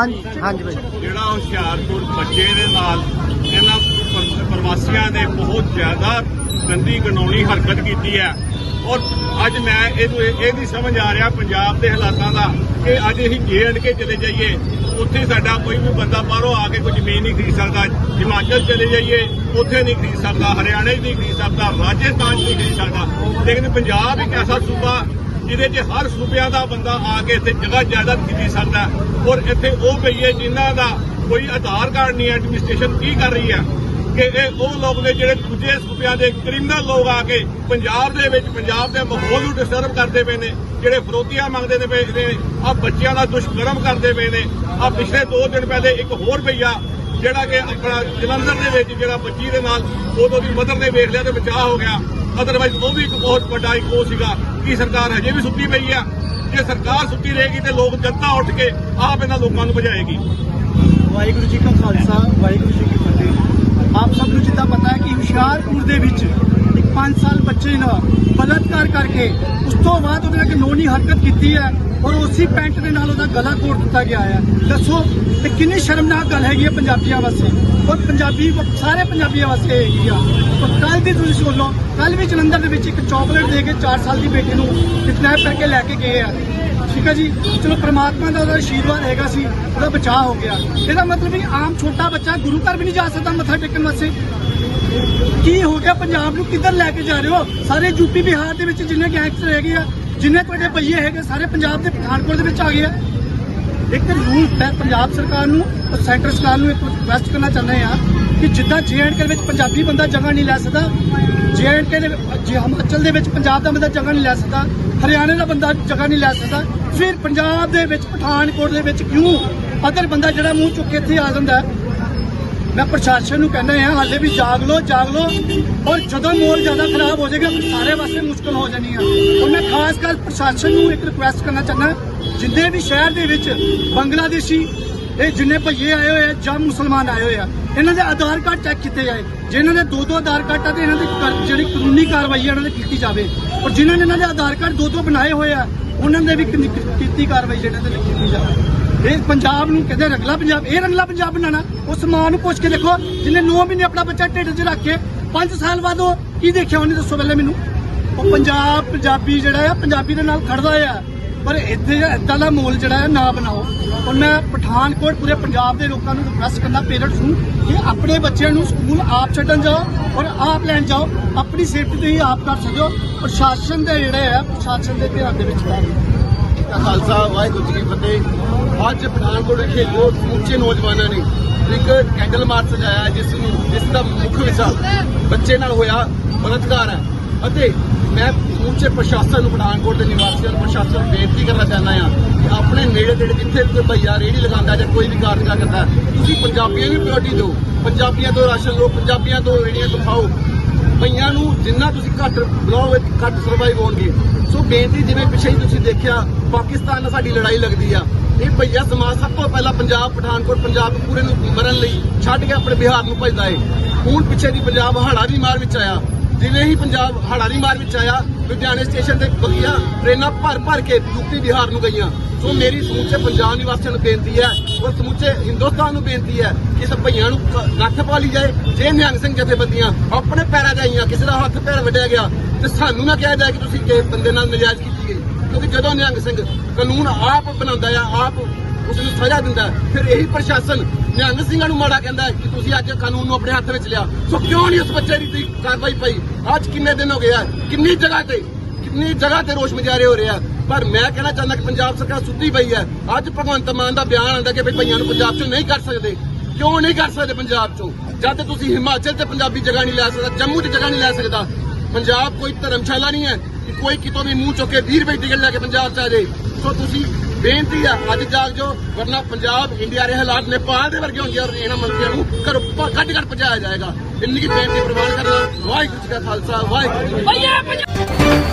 ਹਾਂਜੀ ਹਾਂਜੀ ਭਾਈ। ਜਿਹੜਾ ਹੁਸ਼ਿਆਰਪੁਰ ਬੱਚੇ ਦੇ ਨਾਲ ਇਹਨਾਂ ਪ੍ਰਵਾਸੀਆਂ ਨੇ ਬਹੁਤ ਜ਼ਿਆਦਾ ਗੰਦੀ ਕਾਨੂੰਨੀ ਹਰਕਤ ਕੀਤੀ ਹੈ। ਔਰ ਅੱਜ ਮੈਂ ਇਹਨੂੰ ਇਹ ਨਹੀਂ ਸਮਝ ਆ ਰਿਹਾ ਪੰਜਾਬ ਦੇ ਹਾਲਾਤਾਂ ਦਾ ਕਿ ਅੱਜ ਅਸੀਂ ਜੇ ਐਂਡ ਕੇ ਚਲੇ ਜਾਈਏ, ਉੱਥੇ ਸਾਡਾ ਕੋਈ ਵੀ ਬੰਦਾ ਬਾਹਰੋਂ ਆ ਕੇ ਕੋਈ ਜ਼ਮੀਨ ਨਹੀਂ ਖਰੀਦ ਸਕਦਾ, ਹਿਮਾਚਲ ਚਲੇ ਜਾਈਏ, ਉੱਥੇ ਨਹੀਂ ਖਰੀਦ ਸਕਦਾ, ਹਰਿਆਣੇ 'ਚ ਨਹੀਂ ਖਰੀਦ ਸਕਦਾ, ਰਾਜਸਥਾਨ 'ਚ ਨਹੀਂ ਖਰੀਦ ਸਕਦਾ। ਲੇਕਿਨ ਪੰਜਾਬ ਇੱਕ ਐਸਾ ਸੂਬਾ ਜਿਹਦੇ 'ਚ ਹਰ ਸੂਬਿਆਂ ਦਾ ਬੰਦਾ ਆ ਕੇ ਇੱਥੇ ਜਗ੍ਹਾ ਜਾਇਦਾਦ ਖਰੀਦ ਸਕਦਾ ਔਰ ਇੱਥੇ ਉਹ ਪਈਏ ਜਿਨ੍ਹਾਂ ਦਾ ਕੋਈ ਆਧਾਰ ਕਾਰਡ ਨਹੀਂ ਐਡਮਿਨਿਸਟ੍ਰੇਸ਼ਨ ਕੀ ਕਰ ਰਹੀ ਹੈ? ਕਿ ਇਹ ਉਹ ਲੋਕ ਨੇ ਜਿਹੜੇ ਦੂਜੇ ਸੂਬਿਆਂ ਦੇ ਕ੍ਰਿਮੀਨਲ ਲੋਕ ਆ ਕੇ ਪੰਜਾਬ ਦੇ ਵਿੱਚ, ਪੰਜਾਬ ਦੇ ਮਾਹੌਲ ਨੂੰ ਡਿਸਟਰਬ ਕਰਦੇ ਪਏ ਨੇ, ਜਿਹੜੇ ਫਰੋਤੀਆਂ ਮੰਗਦੇ ਨੇ ਪਏ ਨੇ ਆ ਬੱਚਿਆਂ ਦਾ ਦੁਸ਼ਕਰਮ ਕਰਦੇ ਪਏ ਨੇ। ਆ ਪਿਛਲੇ 2 ਦਿਨ ਪਹਿਲੇ ਇੱਕ ਹੋਰ ਭਈਆ ਜਿਹੜਾ ਕਿ ਆਪਣਾ ਜਲੰਧਰ ਦੇ ਵਿੱਚ ਜਿਹੜਾ ਬੱਚੀ ਦੇ ਨਾਲ ਉਦੋਂ ਦੀ ਮਦਰ ਨੇ ਵੇਖ ਲਿਆ ਤੇ ਬਚਾਅ ਹੋ ਗਿਆ। ਅਦਰਵਾਈਜ਼ ਉਹ ਵੀ ਇੱਕ ਬਹੁਤ ਵੱਡਾ ਇੱਕ ਉਹ ਸੀਗਾ ਕਿ ਸਰਕਾਰ ਹਜੇ ਵੀ ਸੁੱਤੀ ਪਈ ਆ। ਜੇ ਸਰਕਾਰ ਸੁੱਤੀ ਰਹੇਗੀ ਤੇ ਲੋਕ ਜਨਤਾ ਉੱਠ ਕੇ ਆਪ ਇਹਨਾਂ ਲੋਕਾਂ ਨੂੰ ਬਚਾਏਗੀ ਵਾਹਿਗੁਰੂ ਜੀ ਕਾ ਖਾਲਸਾ, ਵਾਹਿਗੁਰੂ ਜੀ ਕੀ ਫਤਿਹ। ਆਪ ਸਭ ਨੂੰ ਜਿੱਦਾਂ ਪਤਾ ਹੈ ਕਿ ਹੁਸ਼ਿਆਰਪੁਰ ਦੇ ਵਿੱਚ 5 ਸਾਲ ਬੱਚੇ ਨਾਲ ਬਲਾਤਕਾਰ ਕਰਕੇ ਉਸ ਤੋਂ ਬਾਅਦ ਉਹਦੇ ਨਾਲ ਇੱਕ ਨੋਨੀ ਹਰਕਤ ਕੀਤੀ ਹੈ ਔਰ ਉਸੇ ਪੈਂਟ ਦੇ ਨਾਲ ਉਹਦਾ ਗਲਾ ਘੋਟ ਦਿੱਤਾ ਗਿਆ ਹੈ। ਦੱਸੋ ਤੇ ਕਿੰਨੀ ਸ਼ਰਮਨਾਕ ਗੱਲ ਹੈਗੀ ਹੈ ਪੰਜਾਬੀਆਂ ਵਾਸਤੇ। ਔਰ ਪੰਜਾਬੀ ਸਾਰੇ ਪੰਜਾਬੀਆਂ ਵਾਸਤੇ ਹੈਗੀ ਆ। ਔਰ ਕੱਲ ਦੀ ਤੁਸੀਂ ਸੁਣ ਲਓ ਕੱਲ ਵੀ ਜਲੰਧਰ ਦੇ ਵਿੱਚ ਇੱਕ ਚਾਕਲੇਟ ਦੇ ਕੇ 4 ਸਾਲ ਦੀ ਬੇਟੀ ਨੂੰ ਕਿਡਨੈਪ ਕਰਕੇ ਲੈ ਕੇ ਗਏ ਆ। ਠੀਕ ਹੈ ਜੀ? ਚਲੋ, ਪ੍ਰਮਾਤਮਾ ਦਾ ਉਹਦਾ ਆਸ਼ੀਰਵਾਦ ਹੈਗਾ ਸੀ, ਉਹਦਾ ਬਚਾਅ ਹੋ ਗਿਆ। ਇਹਦਾ ਮਤਲਬ ਵੀ ਆਮ ਛੋਟਾ ਬੱਚਾ ਗੁਰੂ ਘਰ ਵੀ ਨਹੀਂ ਜਾ ਸਕਦਾ ਮੱਥਾ ਟੇਕਣ ਵਾਸਤੇ। ਕੀ ਹੋ ਗਿਆ? ਪੰਜਾਬ ਨੂੰ ਕਿੱਧਰ ਲੈ ਕੇ ਜਾ ਰਹੇ ਹੋ? ਸਾਰੇ ਯੂਪੀ ਬਿਹਾਰ ਦੇ ਵਿੱਚ ਜਿੰਨੇ ਗੈਂਗਸਟਰ ਹੈਗੇ ਆ, ਜਿੰਨੇ ਤੁਹਾਡੇ ਪਈਏ ਹੈਗੇ, ਸਾਰੇ ਪੰਜਾਬ ਦੇ ਪਠਾਨਕੋਟ ਦੇ ਵਿੱਚ ਆ ਗਏ ਆ। ਇੱਕ ਰੂਲ ਮੈਂ ਪੰਜਾਬ ਸਰਕਾਰ ਨੂੰ ਔਰ ਸੈਂਟਰ ਸਰਕਾਰ ਨੂੰ ਇੱਕ ਰਿਕਵੈਸਟ ਕਰਨਾ ਚਾਹੁੰਦੇ ਆ ਕਿ ਜਿੱਦਾਂ ਜੇਐਂਡਕੇ ਵਿੱਚ ਪੰਜਾਬੀ ਬੰਦਾ ਜਗ੍ਹਾ ਨਹੀਂ ਲੈ ਸਕਦਾ ਜੇਐਂਡਕੇ ਦੇ ਵਿੱਚ- ਜੇ ਹਿਮਾਚਲ ਦੇ ਵਿੱਚ ਪੰਜਾਬ ਦਾ ਬੰਦਾ ਜਗ੍ਹਾ ਨਹੀਂ ਲੈ ਸਕਦਾ, ਹਰਿਆਣੇ ਦਾ ਬੰਦਾ ਜਗ੍ਹਾ ਨਹੀਂ ਲੈ ਸਕਦਾ, ਫਿਰ ਪੰਜਾਬ ਦੇ ਵਿੱਚ, ਪਠਾਨਕੋਟ ਦੇ ਵਿੱਚ ਕਿਉਂ? ਅਦਰ ਬੰਦਾ ਜਿਹੜਾ ਮੂੰਹ ਚੁੱਕ ਕੇ ਇੱਥੇ ਆ ਜਾਂਦਾ ਮੈਂ ਪ੍ਰਸ਼ਾਸਨ ਨੂੰ ਕਹਿੰਦਾ ਹਾਂ, ਹਾਲੇ ਵੀ ਜਾਗ ਲਓ ਜਾਗ ਲਓ। ਔਰ ਜਦੋਂ ਮੋਲ ਜ਼ਿਆਦਾ ਖਰਾਬ ਹੋ ਜਾਏਗਾ ਸਾਰੇ ਵਾਸਤੇ ਮੁਸ਼ਕਲ ਹੋ ਜਾਣੀ ਆ। ਔਰ ਮੈਂ ਖਾਸ ਕਰ ਪ੍ਰਸ਼ਾਸਨ ਨੂੰ ਇੱਕ ਰਿਕੁਐਸਟ ਕਰਨਾ ਚਾਹੁੰਦਾ ਜਿੰਨੇ ਵੀ ਸ਼ਹਿਰ ਦੇ ਵਿੱਚ ਬੰਗਲਾਦੇਸ਼ੀ, ਇਹ ਜਿੰਨੇ ਭਈਏ ਆਏ ਹੋਏ ਆ ਜਾਂ ਮੁਸਲਮਾਨ ਆਏ ਹੋਏ ਆ, ਇਹਨਾਂ ਦੇ ਆਧਾਰ ਕਾਰਡ ਚੈੱਕ ਕੀਤੇ ਜਾਏ। ਜਿਨ੍ਹਾਂ ਦੇ ਦੋ ਦੋ ਆਧਾਰ ਕਾਰਡ ਆ ਤੇ ਇਹਨਾਂ ਦੀ ਜਿਹੜੀ ਕਾਨੂੰਨੀ ਕਾਰਵਾਈ ਹੈ ਇਹਨਾਂ ਦੀ ਕੀਤੀ ਜਾਵੇ। ਔਰ ਜਿਨ੍ਹਾਂ ਨੇ ਇਹਨਾਂ ਦੇ ਆਧਾਰ ਕਾਰਡ ਦੋ ਦੋ ਬਣਾਏ ਹੋਏ ਆ, ਉਹਨਾਂ ਦੇ ਵੀ ਕੀਤੀ ਕਾਰਵਾਈ ਜਿਹੜਾ ਤੇ ਕੀਤੀ ਜਾਵੇ। ਇਹ ਪੰਜਾਬ ਨੂੰ ਕਹਿੰਦੇ ਰੰਗਲਾ ਪੰਜਾਬ, ਇਹ ਰੰਗਲਾ ਪੰਜਾਬ ਬਣਾਣਾ ਉਸ ਮਾਂ ਨੂੰ ਪੁੱਛ ਕੇ ਦੇਖੋ ਜਿਹਨੇ 9 ਮਹੀਨੇ ਆਪਣਾ ਬੱਚਾ ਢਿੱਡ 'ਚ ਰੱਖ ਕੇ 5 ਸਾਲ ਬਾਅਦ ਉਹ ਕੀ ਦੇਖਿਆ ਉਹਨੇ, ਦੱਸੋ ਪਹਿਲੇ ਮੈਨੂੰ। ਉਹ ਪੰਜਾਬ, ਪੰਜਾਬੀ ਜਿਹੜਾ ਆ, ਪੰਜਾਬੀ ਦੇ ਨਾਲ ਖੜਦਾ ਆ ਪਰ ਇੱਥੇ ਇਦਾਂ ਦਾ ਮੋਲ ਜਿਹੜਾ ਹੈ ਨਾ ਬਣਾਓ। ਹੁਣ ਮੈਂ ਪਠਾਨਕੋਟ ਪੂਰੇ ਪੰਜਾਬ ਦੇ ਲੋਕਾਂ ਨੂੰ ਰਿਕਵੈਸਟ ਕਰਨਾ ਪੇਰੈਂਟਸ ਨੂੰ, ਕਿ ਆਪਣੇ ਬੱਚਿਆਂ ਨੂੰ ਸਕੂਲ ਆਪ ਛੱਡਣ ਜਾਓ ਔਰ ਆਪ ਲੈਣ ਜਾਓ। ਆਪਣੀ ਸੇਫਟੀ ਤੁਸੀਂ ਆਪ ਕਰ ਸਕੋ ਪ੍ਰਸ਼ਾਸਨ ਦਾ ਜਿਹੜਾ ਹੈ ਪ੍ਰਸ਼ਾਸਨ ਦੇ ਧਿਆਨ ਦੇ ਵਿੱਚ ਪਾਓ ਦਾ ਖਾਲਸਾ, ਵਾਹਿਗੁਰੂ ਜੀ ਕੀ ਫਤਿਹ। ਅੱਜ ਪਠਾਨਕੋਟ ਵਿਖੇ ਬਹੁਤ ਉੱਚੇ ਨੌਜਵਾਨਾਂ ਨੇ ਇੱਕ ਕੈਂਡਲ ਮਾਰਚ ਸਜਾਇਆ, ਜਿਸ ਨੂੰ ਜਿਸ ਦਾ ਮੁੱਖ ਵਿਸ਼ਾ ਬੱਚੇ ਨਾਲ ਹੋਇਆ ਬਲਾਤਕਾਰ ਹੈ। ਅਤੇ ਮੈਂ ਸਮੁੱਚੇ ਪ੍ਰਸ਼ਾਸਨ ਨੂੰ ਪਠਾਨਕੋਟ ਦੇ ਨਿਵਾਸੀਆਂ ਨੂੰ ਪ੍ਰਸ਼ਾਸਨ ਨੂੰ ਬੇਨਤੀ ਕਰਨਾ ਚਾਹੁੰਦਾ ਹਾਂ ਕਿ ਆਪਣੇ ਨੇੜੇ ਤੇੜੇ ਜਿੱਥੇ ਕੋਈ ਭਈਆ ਰੇੜੀ ਲਗਾਉਂਦਾ ਜਾਂ ਕੋਈ ਵੀ ਕਾਰਜ ਕਰਦਾ, ਤੁਸੀਂ ਪੰਜਾਬੀਆਂ ਨੂੰ ਪ੍ਰਾਇੋਰਟੀ ਦਿਓ। ਪੰਜਾਬੀਆਂ ਤੋਂ ਰਾਸ਼ਨ ਲਓ, ਪੰਜਾਬੀਆਂ ਤੋਂ ਰੇੜੀਆਂ ਤੋਂ ਖਾਓ। ਭਈਆਂ ਨੂੰ ਜਿੰਨਾ ਤੁਸੀਂ ਘੱਟ ਬੁਲਾਓਗੇ ਘੱਟ ਸਰਵਾਈਵ ਹੋਣਗੇ। ਸੋ ਬੇਨਤੀ ਜਿਵੇਂ ਪਿੱਛੇ ਹੀ ਤੁਸੀਂ ਦੇਖਿਆ, ਪਾਕਿਸਤਾਨ ਨਾਲ ਸਾਡੀ ਲੜਾਈ ਲੱਗਦੀ ਆ। ਇਹ ਭਈਆ ਸਮਾਜ ਸਭ ਤੋਂ ਪਹਿਲਾਂ ਪੰਜਾਬ, ਪਠਾਨਕੋਟ, ਪੰਜਾਬ ਪੂਰੇ ਨੂੰ ਮਰਨ ਲਈ ਛੱਡ ਕੇ ਆਪਣੇ ਬਿਹਾਰ ਨੂੰ ਭਜਦਾ ਏ। ਹੁਣ ਪਿੱਛੇ ਦੀ ਪੰਜਾਬ ਹਾੜਾ ਦੀ ਮਾਰ ਵਿੱਚ ਆਇਆ। ਜਿਵੇਂ ਹੀ ਪੰਜਾਬ ਹਾੜਾ ਦੀ ਮਾਰ ਵਿੱਚ ਆਇਆ, ਲੁਧਿਆਣੇ ਸਟੇਸ਼ਨ ਤੇ ਬਗੀਆਂ ਟ੍ਰੇਨਾਂ ਭਰ ਭਰ ਕੇ ਯੂਪੀ ਬਿਹਾਰ ਨੂੰ ਗਈਆਂ। ਸੋ ਮੇਰੀ ਸਮੁੱਚੇ ਪੰਜਾਬ ਨਿਵਾਸੀਆਂ ਨੂੰ ਬੇਨਤੀ ਹੈ, ਔਰ ਸਮੁੱਚੇ ਹਿੰਦੁਸਤਾਨ ਨੂੰ ਬੇਨਤੀ ਹੈ ਕਿ ਇਸ ਭਈਆਂ ਨੂੰ ਨੱਥ ਪਾ ਲਈ ਜਾਏ, ਜੇ ਨਿਹੰਗ ਸਿੰਘ ਜਥੇਬੰਦੀਆਂ ਆਪਣੇ ਪੈਰਾਂ 'ਚ ਆਈਆਂ, ਕਿਸੇ ਦਾ ਹੱਥ ਪੈਰ ਵੱਢਿਆ ਗਿਆ, ਤੇ ਸਾਨੂੰ ਨਾ ਕਿਹਾ ਜਾਏ ਕਿ ਤੁਸੀਂ ਕਿਸੇ ਬੰਦੇ ਨਾਲ ਨਜਾਇਜ਼ ਕੀਤੀ ਗਈ। ਕਿਉਂਕਿ ਜਦੋਂ ਨਿਹੰਗ ਸਿੰਘ ਕਾਨੂੰਨ ਆਪ ਬਣਾਉਂਦਾ ਆ ਆਪ ਉਸ ਨੂੰ ਸਜ਼ਾ ਦਿੰਦਾ ਫਿਰ ਇਹੀ ਪ੍ਰਸ਼ਾਸਨ ਨਿਹੰਗ ਸਿੰਘਾਂ ਨੂੰ ਮਾੜਾ ਕਹਿੰਦਾ ਕਿ ਤੁਸੀਂ ਅੱਜ ਕਾਨੂੰਨ ਨੂੰ ਆਪਣੇ ਹੱਥ ਵਿੱਚ ਲਿਆ। ਸੋ ਕਿਉਂ ਨਹੀਂ ਉਸ ਬੱਚੇ ਦੀ ਕਾਰਵਾਈ ਪਈ? ਅੱਜ ਕਿੰਨੇ ਦਿਨ ਹੋ ਗਏ ਆ? ਕਿੰਨੀ ਜਗ੍ਹਾ ਤੇ ਕਿੰਨੀ ਜਗ੍ਹਾ ਤੇ ਰੋਸ਼ ਮੁਜ਼ਾਹਰੇ ਹੋ ਰਿਹਾ ਪਰ ਮੈਂ ਕਹਿਣਾ ਚਾਹੁੰਦਾ ਕਿ ਪੰਜਾਬ ਸਰਕਾਰ ਸੁੱਤੀ ਪਈ ਹੈ। ਅੱਜ ਭਗਵੰਤ ਮਾਨ ਦਾ ਬਿਆਨ ਆਉਂਦਾ ਕਿ ਭਈਆਂ ਨੂੰ ਪੰਜਾਬ ਚੋਂ ਨਹੀਂ ਕਰ ਸਕਦੇ। ਕਿਉਂ ਨਹੀਂ ਕਰ ਸਕਦੇ ਪੰਜਾਬ ਚੋਂ? ਜਦ ਤੁਸੀਂ ਹਿਮਾਚਲ ਤੇ ਪੰਜਾਬੀ ਜਗ੍ਹਾ ਨਹੀਂ ਲੈ ਸਕਦਾ, ਜੰਮੂ 'ਚ ਜਗ੍ਹਾ ਨਹੀਂ ਲੈ ਸਕਦਾ, ਪੰਜਾਬ ਕੋਈ ਧਰਮਸ਼ਾਲਾ ਨਹੀਂ ਹੈ ਕਿ ਕੋਈ ਕਿਤੋਂ ਵੀ ਮੂੰਹ ਚੁੱਕ ਕੇ 20 ਰੁਪਏ ਟਿਕਟ ਲੈ ਕੇ ਪੰਜਾਬ 'ਚ ਆ ਜਾਏ। ਸੋ ਤੁਸੀਂ ਬੇਨਤੀ ਆ ਅੱਜ ਜਾਗ ਜੋ ਵਰਨਾ ਪੰਜਾਬ, ਇੰਡੀਆ ਦੇ ਹਾਲਾਤ ਨੇਪਾਲ ਦੇ ਵਰਗੇ ਹੋਣਗੇ ਔਰ ਇਹਨਾਂ ਮੰਤਰੀਆਂ ਨੂੰ ਘਰੋਂ ਭ- ਕੱਢ ਕੱਢ ਪਹੁੰਚਾਇਆ ਜਾਏਗਾ। ਇੰਨੀ ਕੀ ਬੇਨਤੀ ਪ੍ਰਵਾਨ ਕਰਨਾ ਵਾਹਿਗੁਰੂ ਜੀ ਕਾ ਖਾਲਸਾ, ਵਾਹਿਗੁਰੂ ਜੀ